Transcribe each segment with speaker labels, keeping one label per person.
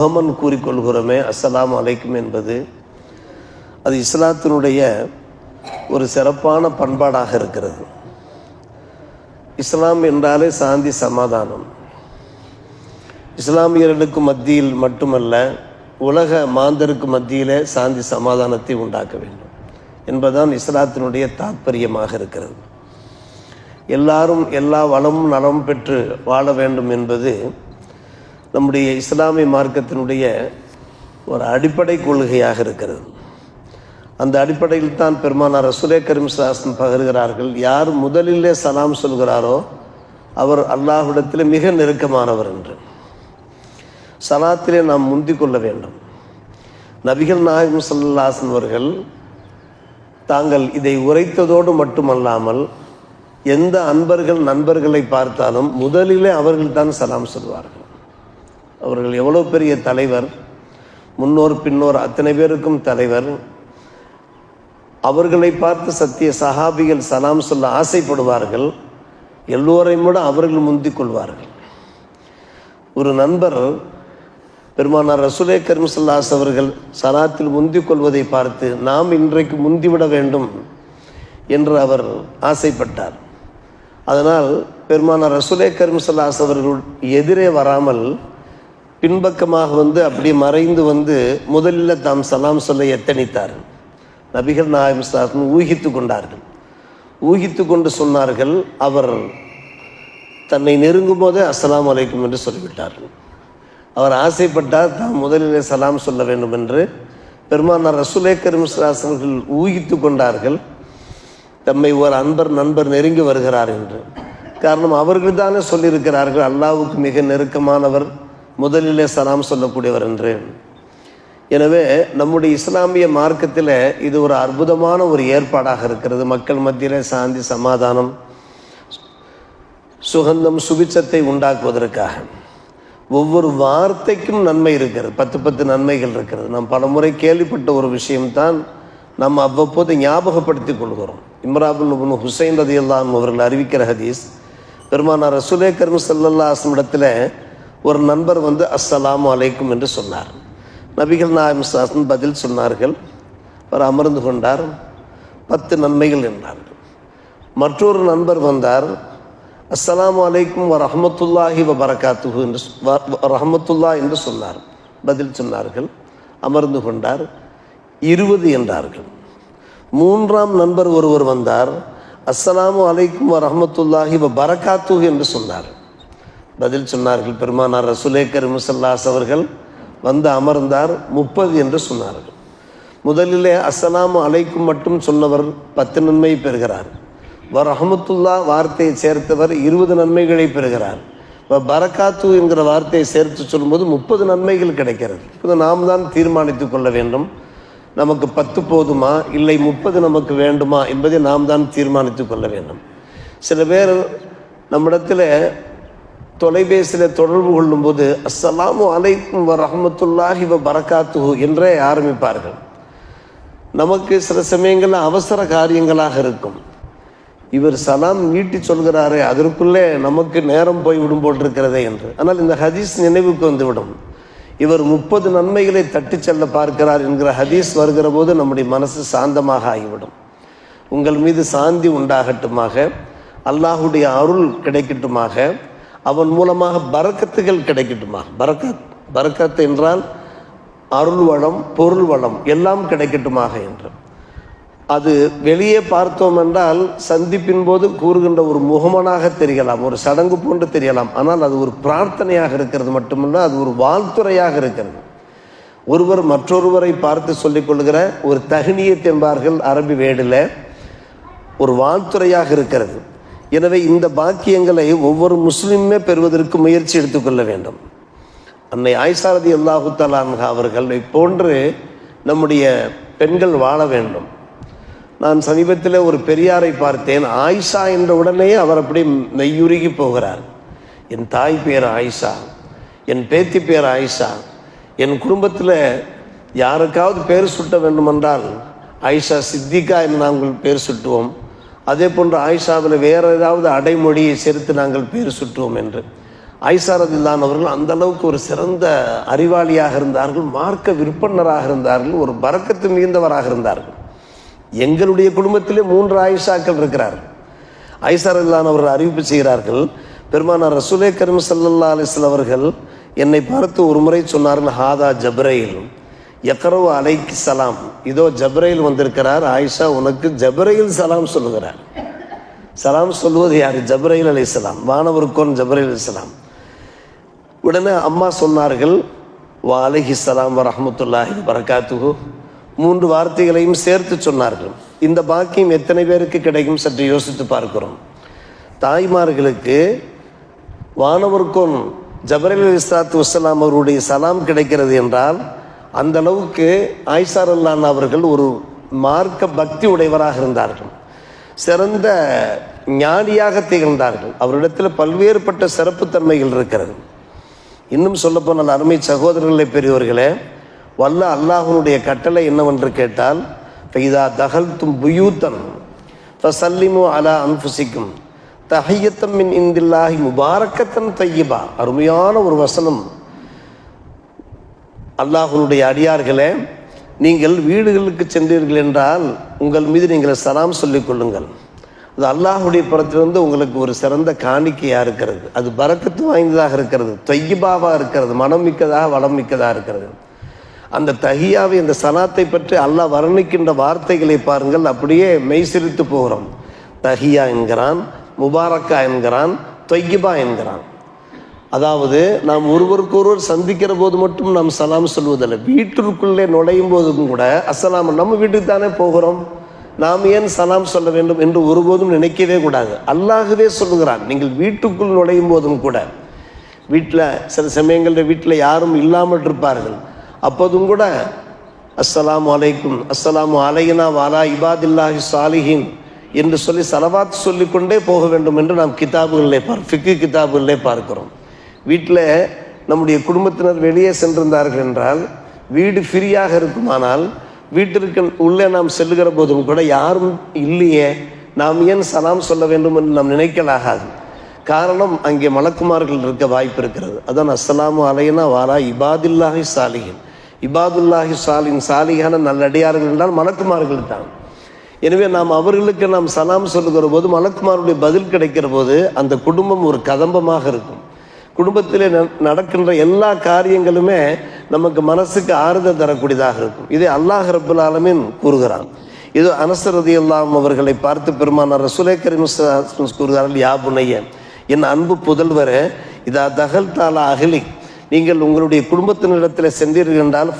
Speaker 1: முகமன் கூறிக்கொள்கிறோமே அஸ்லாம் அலைக்கும் என்பது அது இஸ்லாத்தினுடைய ஒரு சிறப்பான பண்பாடாக இருக்கிறது. இஸ்லாம் என்றாலே சாந்தி சமாதானம். இஸ்லாமியர்களுக்கு மத்தியில் மட்டுமல்ல உலக மாந்தருக்கு மத்தியிலே சாந்தி சமாதானத்தை உண்டாக்க வேண்டும் என்பதுதான் இஸ்லாத்தினுடைய தாத்பரியமாக இருக்கிறது. எல்லாரும் எல்லா வளமும் நலமும் பெற்று வாழ வேண்டும் என்பது நம்முடைய இஸ்லாமிய மார்க்கத்தினுடைய ஒரு அடிப்படை கொள்கையாக இருக்கிறது. அந்த அடிப்படையில் தான் பெருமானார் ரசூலே கரீம் சாஸ்தன் பகர்கிறார்கள். யார் முதலிலே சலாம் சொல்கிறாரோ அவர் அல்லாஹ்விடத்தில் மிக நெருக்கமானவர் என்று. சலாத்திலே நாம் முந்திக் கொள்ள வேண்டும். நபிகள் நாயகம் சல்லாசன் அவர்கள் தாங்கள் இதை உரைத்ததோடு மட்டுமல்லாமல் எந்த அன்பர்கள் நண்பர்களை பார்த்தாலும் முதலிலே அவர்கள் தான் சலாம் சொல்வார்கள். அவர்கள் எவ்வளோ பெரிய தலைவர்? முன்னோர் பின்னோர் அத்தனை பேருக்கும் தலைவர். அவர்களை பார்த்து சத்திய சஹாபிகள் சலாம் சொல்ல ஆசைப்படுவார்கள். எல்லோரையும் விட அவர்கள் முந்திக் கொள்வார்கள். ஒரு நண்பர் பெருமானார் ரசுலே கரிம்சல்லாஸ் அவர்கள் சலாத்தில் முந்திக் கொள்வதை பார்த்து நாம் இன்றைக்கு முந்திவிட வேண்டும் என்று அவர் ஆசைப்பட்டார். அதனால் பெருமானார் ரசுலே கரிம்சல்லாஸ் அவர்கள் எதிரே வராமல் பின்பக்கமாக வந்து அப்படி மறைந்து வந்து முதலில் தாம் சலாம் சொல்ல எத்தனித்தார்? நபிகள் நாயம் சாசன் ஊகித்து கொண்டார்கள். ஊகித்து கொண்டு சொன்னார்கள் அவர் தன்னை நெருங்கும் போதே அஸ்லாம் அலைக்கும் என்று சொல்லிவிட்டார்கள். அவர் ஆசைப்பட்டால் தாம் முதலிலே சலாம் சொல்ல வேண்டும் என்று. பெருமானார் ரசூலே கரிம்சாசர்கள் ஊகித்து கொண்டார்கள் தம்மை ஒரு அன்பர் நண்பர் நெருங்கி வருகிறார் என்று. காரணம் அவர்கள் தானே சொல்லியிருக்கிறார்கள் அல்லாவுக்கு மிக நெருக்கமானவர் முதலிலே சலாம் சொல்லக்கூடியவர் என்று. எனவே நம்முடைய இஸ்லாமிய மார்க்கத்தில் இது ஒரு அற்புதமான ஒரு ஏற்பாடாக இருக்கிறது. மக்கள் மத்தியில் சாந்தி சமாதானம் சுகந்தம் சுபிச்சத்தை உண்டாக்குவதற்காக. ஒவ்வொரு வார்த்தைக்கும் நன்மை இருக்கிறது. பத்து பத்து நன்மைகள் இருக்கிறது. நாம் பல முறை கேள்விப்பட்ட ஒரு விஷயம்தான் நம்ம அவ்வப்போது ஞாபகப்படுத்திக் கொள்கிறோம். இம்ராபுல் உபனு ஹுசைன் ரதி அல்லாம் அவர்கள் அறிவிக்கிற ஹதீஸ் பெருமானார் ரசுலே கரும் சல்லல்லாஸ்லம் இடத்துல ஒரு நண்பர் வந்து அஸ்ஸலாம் அலைக்கும் என்று சொன்னார். நபிகள் நாயம் சாசன் பதில் சொன்னார்கள். அவர் அமர்ந்து கொண்டார். பத்து நன்மைகள் என்றார்கள் மற்றொரு நண்பர் வந்தார். அஸ்ஸலாம் அலைக்கும் வ ரஹமத்துல்லாஹி வ என்று ரஹமத்துல்லா என்று சொன்னார். பதில் சொன்னார்கள். அமர்ந்து கொண்டார். இருபது என்றார்கள். மூன்றாம் நண்பர் ஒருவர் வந்தார். அஸ்ஸலாமு அலைக்கும் வ ரஹமத்துல்லாஹி வ பரகாத்துஹு என்று சொன்னார். பதில் சொன்னார்கள். பெருமானார் ரசுலேக்கர் முசல்லாஸ் அவர்கள் வந்து அமர்ந்தார். முப்பது என்று சொன்னார்கள். முதலிலே அஸ்ஸலாம் அலைக்கும் மட்டும் சொன்னவர் பத்து நன்மை பெறுகிறார். வ ரஹமத்துல்லா வார்த்தையை சேர்த்தவர் இருபது நன்மைகளை பெறுகிறார். வ பரக்காத்து என்கிற வார்த்தையை சேர்த்து சொல்லும்போது முப்பது நன்மைகள் கிடைக்கிறது. இது நாம் தான் தீர்மானித்து கொள்ள வேண்டும். நமக்கு பத்து போதுமா? இல்லை முப்பது நமக்கு வேண்டுமா? என்பதை நாம் தான் தீர்மானித்து கொள்ள வேண்டும். சில பேர் நம்மிடத்தில் தொலைபேசியில் தொடர்பு கொள்ளும்போது அஸ்ஸலாமு அலைக்கும் வ ரஹமத்துல்லாஹி வ பரக்காத்துஹு என்றே ஆரம்பிப்பார்கள். நமக்கு சில சமயங்களில் அவசர காரியங்களாக இருக்கும். இவர் சலாம் நீட்டி சொல்கிறாரே அதற்குள்ளே நமக்கு நேரம் போய் விடும் போட்டிருக்கிறதே என்று. ஆனால் இந்த ஹதீஸ் நினைவுக்கு வந்துவிடும். இவர் முப்பது நன்மைகளை தட்டிச் செல்ல பார்க்கிறார் என்கிற ஹதீஸ் வருகிற போது நம்முடைய மனசு சாந்தமாக ஆகிவிடும். உங்கள் மீது சாந்தி உண்டாகட்டுமாக அல்லாஹுடைய அருள் கிடைக்கட்டுமாக அவன் மூலமாக பறக்கத்துகள் கிடைக்கட்டுமாக பறக்கத் பறக்கத் என்றால் அருள் வளம் பொருள் வளம் எல்லாம் கிடைக்கட்டுமாக என்று அது வெளியே பார்த்தோம் என்றால் சந்திப்பின் போது கூறுகின்ற ஒரு முகமனாக தெரியலாம் ஒரு சடங்கு போன்று தெரியலாம். ஆனால் அது ஒரு பிரார்த்தனையாக இருக்கிறது மட்டுமல்ல அது ஒரு வாழ்த்துறையாக இருக்கிறது. ஒருவர் மற்றொருவரை பார்த்து சொல்லிக் கொள்கிற ஒரு தகுனியத் என்பார்கள் அரபி வேடில் ஒரு வாழ்த்துறையாக இருக்கிறது. எனவே இந்த பாக்கியங்களை ஒவ்வொரு முஸ்லீமுமே பெறுவதற்கு முயற்சி எடுத்துக்கொள்ள வேண்டும். அன்னை ஆயிஷாரதி அல்லாஹு தலான்ஹா அவர்களை போன்று நம்முடைய பெண்கள் வாழ வேண்டும். நான் சமீபத்தில் ஒரு பெரியாரை பார்த்தேன். ஆயிஷா என்ற உடனே அவர் அப்படி மெய்யுருகி போகிறார். என் தாய் பேர் ஆயிஷா. என் பேத்தி பேர் ஆயிஷா. என் குடும்பத்தில் யாருக்காவது பேர் சுட்ட வேண்டுமென்றால் ஆயிஷா சித்திகா என்று நாங்கள் பேர் சுட்டுவோம். அதே போன்று ஆயிஷாவில் வேறு ஏதாவது அடைமொழியை சேர்த்து நாங்கள் பேர் சுட்டுவோம் என்று. ஐசாரதில்லான் அவர்கள் அந்த அளவுக்கு ஒரு சிறந்த அறிவாளியாக இருந்தார்கள் மார்க்க விற்பனராக இருந்தார்கள் ஒரு பறக்கத்து மிகுந்தவராக இருந்தார்கள். எங்களுடைய குடும்பத்திலே மூன்று ஆயிஷாக்கள் இருக்கிறார்கள். ஐசாரதில்லான் அவர்கள் அறிவிப்பு செய்கிறார்கள் பெருமானார் ரசூலே கரீம் சல்லல்லா அலிஸ்ல அவர்கள் என்னை பார்த்து ஒரு முறை சொன்னார்கள் ஹாதா ஜப்ரையிலும் யக்கரவு அலைக்கு சலாம். இதோ ஜப்ரையில் வந்திருக்கிறார். ஆயிஷா உனக்கு ஜப்ரையில் சலாம் சொல்லுகிறார். சலாம் சொல்லுவது யார்? ஜப்ரையில் சலாம் வானவருக்கோன் ஜப்ரையில் சலாம் உடனே அம்மா சொன்னார்கள் வா அலஹி சலாம் வரமத்துல்லாஹி வரகாத்துகு மூன்று வார்த்தைகளையும் சேர்த்து சொன்னார்கள். இந்த பாக்கியம் எத்தனை பேருக்கு கிடைக்கும்? சற்று யோசித்து பார்க்கிறோம். தாய்மார்களுக்கு வானவர்கோன் ஜபரல் அலி இஸ்லாத்து வசலாம் அவருடைய சலாம் கிடைக்கிறது என்றால் அந்த அளவுக்கு ஆயிஷார் அல்லான் அவர்கள் ஒரு மார்க்க பக்தி உடையவராக இருந்தார்கள். சிறந்த ஞானியாக திகழ்ந்தார்கள். அவரிடத்தில் பல்வேறுபட்ட சிறப்புத்தன்மைகள் இருக்கிறது. இன்னும் சொல்லப்போனால் அருமை சகோதரர்களை பெரியவர்களே வல்ல அல்லாஹனுடைய கட்டளை என்னவென்று கேட்டால் பெய்தா தகல் தும் புயூத்தன் ஃபசல்லிமு அலா அன்புசிக்கும் தஹையத்தம் மின் இந்தில்லாஹி முபாரக்கத்தன் தையபா அருமையான ஒரு வசனம். அல்லாஹனுடைய அடியார்களே நீங்கள் வீடுகளுக்கு சென்றீர்கள் என்றால் உங்கள் மீது நீங்கள் சலாம் சொல்லிக் கொள்ளுங்கள். அது அல்லாஹுடைய புறத்திலிருந்து உங்களுக்கு ஒரு சிறந்த காணிக்கையாக இருக்கிறது. அது பறக்கத்து வாய்ந்ததாக இருக்கிறது தொய்யிபாவாக இருக்கிறது மனம் மிக்கதாக வளம் மிக்கதாக இருக்கிறது. அந்த தஹியாவை அந்த சலாத்தை பற்றி அல்லாஹ் வர்ணிக்கின்ற வார்த்தைகளை பாருங்கள் அப்படியே மெய்சிரித்து போகிறோம். தஹியா என்கிறான் முபாரக்கா என்கிறான் தொய்யிபா என்கிறான். அதாவது நாம் ஒருவருக்கொருவர் சந்திக்கிற போது மட்டும் நாம் சலாம் சொல்வதில்லை. வீட்டிற்குள்ளே நுழையும் போதும் கூட அஸ்ஸலாம் நம்ம வீட்டுக்கு தானே போகிறோம். நாம் ஏன் சலாம் சொல்ல வேண்டும்? என்று ஒருபோதும் நினைக்கவே கூடாது. அல்லாகவே சொல்லுகிறான் நீங்கள் வீட்டுக்குள் நுழையும் போதும் கூட வீட்டில் சில சமயங்களில் வீட்டில் யாரும் இல்லாமல் இருப்பார்கள். அப்போதும் கூட அஸ்ஸலாம் அலைக்கும் அஸ்ஸலாம் அலையினா வாலா இபாதில்லாஹி சாலிஹின் என்று சொல்லி சலவாத் சொல்லிக்கொண்டே போக வேண்டும் என்று நாம் கிதாபுகளிலே பார் ஃபிக்கு கிதாபுகளிலே பார்க்கிறோம். வீட்டில் நம்முடைய குடும்பத்தினர் வெளியே சென்றிருந்தார்கள் என்றால் வீடு ஃப்ரீயாக இருக்குமானால் வீட்டிற்கு உள்ளே நாம் செல்லுகிற போதும் கூட யாரும் இல்லையே. நாம் ஏன் சலாம் சொல்ல வேண்டும் என்று நாம் நினைக்கலாகாது. காரணம் அங்கே மலக்குமார்கள் இருக்க வாய்ப்பு இருக்கிறது. அதான் அஸ்ஸலாமு அலையனா வாரா இபாதுல்லாஹி சாலிஹின். இபாதுல்லாஹி சாலின் சாலிகான நல்லடியார்கள் என்றால் மலக்குமார்கள் தான். எனவே நாம் அவர்களுக்கு நாம் சலாம் சொல்லுகிற போது மலக்குமாருடைய பதில் கிடைக்கிற போது அந்த குடும்பம் ஒரு கதம்பமாக இருக்கும். குடும்பத்தில் ந- நடக்கின்ற எல்லா காரியங்களுமே நமக்கு மனசுக்கு ஆறுதல் தரக்கூடியதாக இருக்கும். இதை அல்லாஹ் ரபுல் ஆலமின் கூறுகிறான். இது அனசரதி அல்லாம் அவர்களை பார்த்து பெருமானார் ரசூலே கரீம் கூறுகிறார்கள் யா புனைய என் அன்பு புதல்வரே இதா தகல் தாலா அகலி நீங்கள் உங்களுடைய குடும்பத்தினிடத்தில் சென்றீர்கள் என்றால்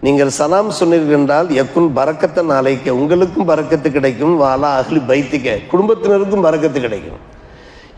Speaker 1: நீங்கள் சலாம் சொன்னீர்கள் என்றால் எக்குன் பறக்கத்தை நாளைக்க உங்களுக்கும் பறக்கத்து கிடைக்கும் வாலா அகலி பைத்திக்க குடும்பத்தினருக்கும் பறக்கத்து கிடைக்கும்.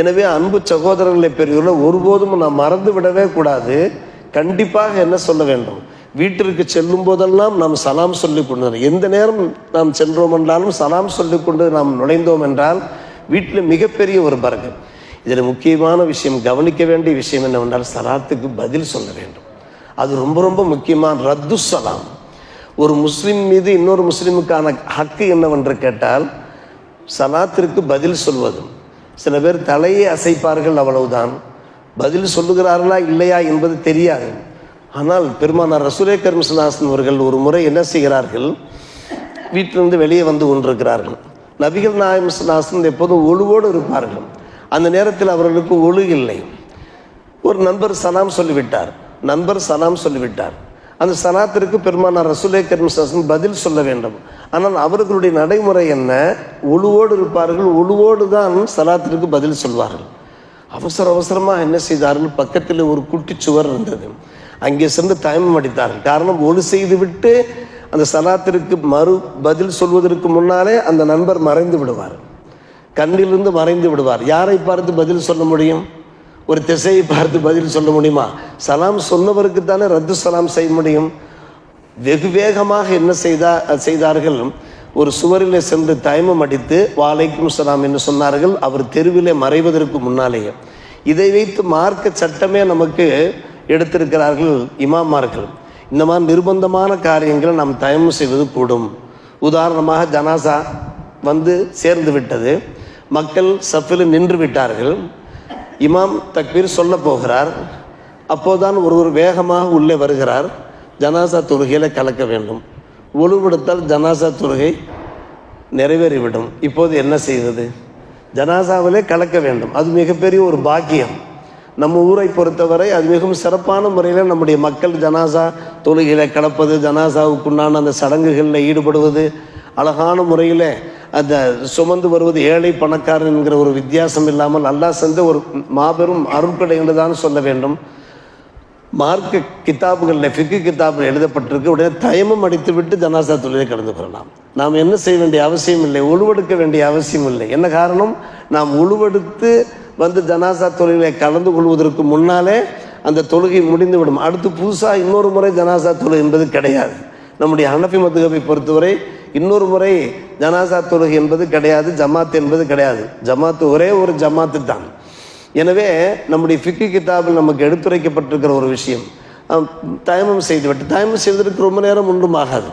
Speaker 1: எனவே அன்பு சகோதரர்களை பெரியவர்கள் ஒருபோதும் நாம் மறந்து விடவே கூடாது. கண்டிப்பாக என்ன சொல்ல வேண்டும்? வீட்டிற்கு செல்லும் போதெல்லாம் நாம் சலாம் சொல்லிக் கொண்டு எந்த நேரம் நாம் சென்றோம் என்றாலும் சலாம் சொல்லிக் கொண்டு நாம் நுழைந்தோம் என்றால் வீட்டில் மிகப்பெரிய ஒரு பரகம் இதில் முக்கியமான விஷயம் கவனிக்க வேண்டிய விஷயம் என்னவென்றால் சலாத்துக்கு பதில் சொல்ல வேண்டும். அது ரொம்ப ரொம்ப முக்கியமான ரத்து சலாம். ஒரு முஸ்லீம் மீது இன்னொரு முஸ்லீமுக்கான ஹக்கு என்னவென்று கேட்டால் சலாத்திற்கு பதில் சொல்வதும் சில பேர் தலையை அசைப்பார்கள் அவ்வளவுதான். பதில் சொல்லுகிறார்களா இல்லையா என்பது தெரியாது. ஆனால் பெருமானார் ரசூலே கர்மசனாசன் அவர்கள் ஒரு முறை என்ன செய்கிறார்கள்? வீட்டிலிருந்து வெளியே வந்து கொண்டிருக்கிறார்கள். நபிகள் நாயம் நாசன் எப்போதும் ஒழுவோடு இருப்பார்கள். அந்த நேரத்தில் அவர்களுக்கு ஒழு இல்லை. ஒரு நண்பர் சலாம் சொல்லிவிட்டார். நண்பர் சலாம் சொல்லிவிட்டார். அந்த சலாத்திற்கு பெருமானார் ரசூலே கர்மசாசன் பதில் சொல்ல வேண்டும். ஆனால் அவர்களுடைய நடைமுறை என்ன? ஒழுவோடு இருப்பார்கள் ஒழுவோடு தான் சலாத்திற்கு பதில் சொல்வார்கள். அவசர அவசரமாக என்ன செய்தார்கள்? பக்கத்தில் ஒரு குட்டி சுவர் இருந்தது. அங்கே சென்று தயமம் அடித்தார்கள். காரணம் ஒழு செய்துவிட்டு அந்த சலாத்திற்கு மறு பதில் சொல்வதற்கு முன்னாலே அந்த நண்பர் மறைந்து விடுவார். கண்ணிலிருந்து மறைந்து விடுவார். யாரை பார்த்து பதில் சொல்ல முடியும்? ஒரு திசையை பார்த்து பதில் சொல்ல முடியுமா? சலாம் சொன்னவருக்கு தானே ரத்து சலாம் செய்ய முடியும். வெகு வேகமாக என்ன செய்தா செய்தார்கள்? ஒரு சுவரில் சென்று தயமம் அடித்து வாலைக்கும் சலாம் என்று சொன்னார்கள். அவர் தெருவிலே மறைவதற்கு முன்னாலேயே. இதை வைத்து மார்க்க சட்டமே நமக்கு எடுத்திருக்கிறார்கள் இமாமார்கள் இந்த மாதிரி நிர்பந்தமான காரியங்களை நாம் தயமம் செய்வது கூடும். உதாரணமாக ஜனாசா வந்து சேர்ந்து விட்டது. மக்கள் சஃபில் நின்று விட்டார்கள். இமாம் தக்பீர் சொல்ல போகிறார். அப்போதான் ஒருவர் வேகமாக உள்ளே வருகிறார். ஜனாசா தொழுகையில் கலக்க வேண்டும். ஒழுவெடுத்தால் ஜனாசா தொழுகை நிறைவேறிவிடும். இப்போது என்ன செய்வது ஜனாசாவிலே கலக்க வேண்டும். அது மிகப்பெரிய ஒரு பாக்கியம். நம்ம ஊரை பொறுத்தவரை அது மிகவும் சிறப்பான முறையில் நம்முடைய மக்கள் ஜனாசா தொழுகையில் கலப்பது ஜனாசாவுக்குண்டான அந்த சடங்குகளில் ஈடுபடுவது அழகான முறையில் அந்த சுமந்து வருவது ஏழை பணக்காரன் என்கிற ஒரு வித்தியாசம் இல்லாமல் நல்லா செஞ்ச ஒரு மாபெரும் அருட்கொடை என்று தான் சொல்ல வேண்டும். மார்க்க கித்தாபுகளில் ஃபிக்கு கித்தாபில் எழுதப்பட்டிருக்கு. உடனே தயமம் அடித்து விட்டு ஜனாசா தொழிலை கலந்து கொள்ளலாம் நாம் என்ன செய்ய வேண்டிய அவசியம் இல்லை உழுவெடுக்க வேண்டிய அவசியம் இல்லை. என்ன காரணம்? நாம் உழுவெடுத்து வந்து ஜனாசா தொழிலை கலந்து கொள்வதற்கு முன்னாலே அந்த தொழுகை முடிந்துவிடும். அடுத்து புதுசாக இன்னொரு முறை ஜனாசா தொழுகை என்பது கிடையாது. நம்முடைய ஹனஃபி மதுகபை பொறுத்தவரை இன்னொரு முறை ஜனாசா தொழுகை என்பது கிடையாது ஜமாத் என்பது கிடையாது. ஜமாத்து ஒரே ஒரு ஜமாத்து தான் எனவே நம்முடைய ஃபிக்கு கிதாபில் நமக்கு எடுத்துரைக்கப்பட்டிருக்கிற ஒரு விஷயம். தயமம் செய்துவிட்டு தயமம் செய்வதற்கு ரொம்ப நேரம் ஒன்றும் ஆகாது.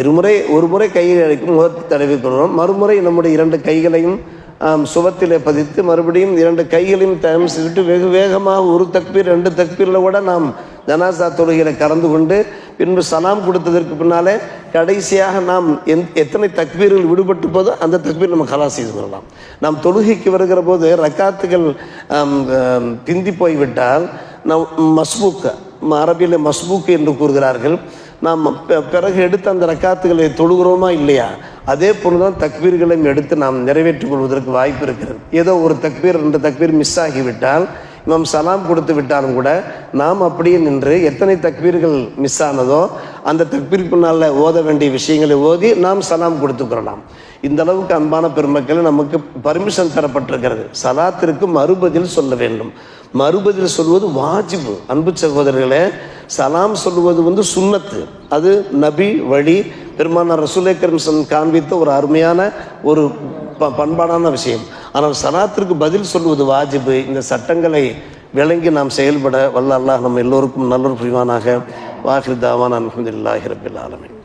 Speaker 1: இருமுறை ஒரு முறை கையில் அழைக்கும் முகத்தை தடவிக் கொள்கிறோம். மறுமுறை நம்முடைய இரண்டு கைகளையும் சுவத்திலே பதித்து மறுபடியும் இரண்டு கைகளையும் தயம் செய்துவிட்டு வெகு வேகமாக ஒரு தக்பீர் ரெண்டு தக்பீரில் கூட நாம் ஜனாசா தொழுகையில் கலந்து கொண்டு பின்பு சலாம் கொடுத்ததற்கு பின்னாலே கடைசியாக நாம் எந் எத்தனை தக்பீர்கள் விடுபட்டு போதோ அந்த தக்பீர் நம்ம கலா செய்து கொள்ளலாம். நாம் தொழுகைக்கு வருகிற போது ரக்காத்துகள் ஆம், பிந்தி போய்விட்டால் நாம் மஸ்பூக் அரபியில் மஸ்பூக் என்று கூறுகிறார்கள். நாம் பிறகு எடுத்து அந்த ரக்காத்துகளை தொழுகிறோமா இல்லையா? அதே போல தான் தக்பீர்களையும் எடுத்து நாம் நிறைவேற்றிக் கொள்வதற்கு வாய்ப்பு இருக்கிறது. ஏதோ ஒரு தக்பீர் ரெண்டு தக்பீர் மிஸ் ஆகிவிட்டால் இமாம் சலாம் கொடுத்து விட்டாலும் கூட நாம் அப்படியே நின்று எத்தனை தக்பீர்கள் மிஸ் ஆனதோ அந்த தக்பீருக்கு ஓத வேண்டிய விஷயங்களை ஓதி நாம் சலாம் கொடுத்துக்கிறலாம். இந்த அளவுக்கு அன்பான பெருமக்கள் நமக்கு பர்மிஷன் தரப்பட்டிருக்கிறது. சலாத்திற்கு மறுபதில் சொல்ல வேண்டும். மறுபதில் சொல்வது வாஜிபு. அன்பு சகோதரர்களே சலாம் சொல்லுவது வந்து சுண்ணத்து. அது நபி வழி பெருமானார் ரசூலே கரீம் காண்பித்த ஒரு அருமையான ஒரு ப- பண்பாடான விஷயம். ஆனால் சலாத்திற்கு பதில் சொல்வது வாஜிபு. இந்த சட்டங்களை விளங்கி நாம் செயல்பட வல்ல அல்லாஹ் நம்ம எல்லோருக்கும் நல்லொரு புரிவானாக. வாஹிர் தாவான் அலமதுல்லாஹிரபில் ஆலமின்.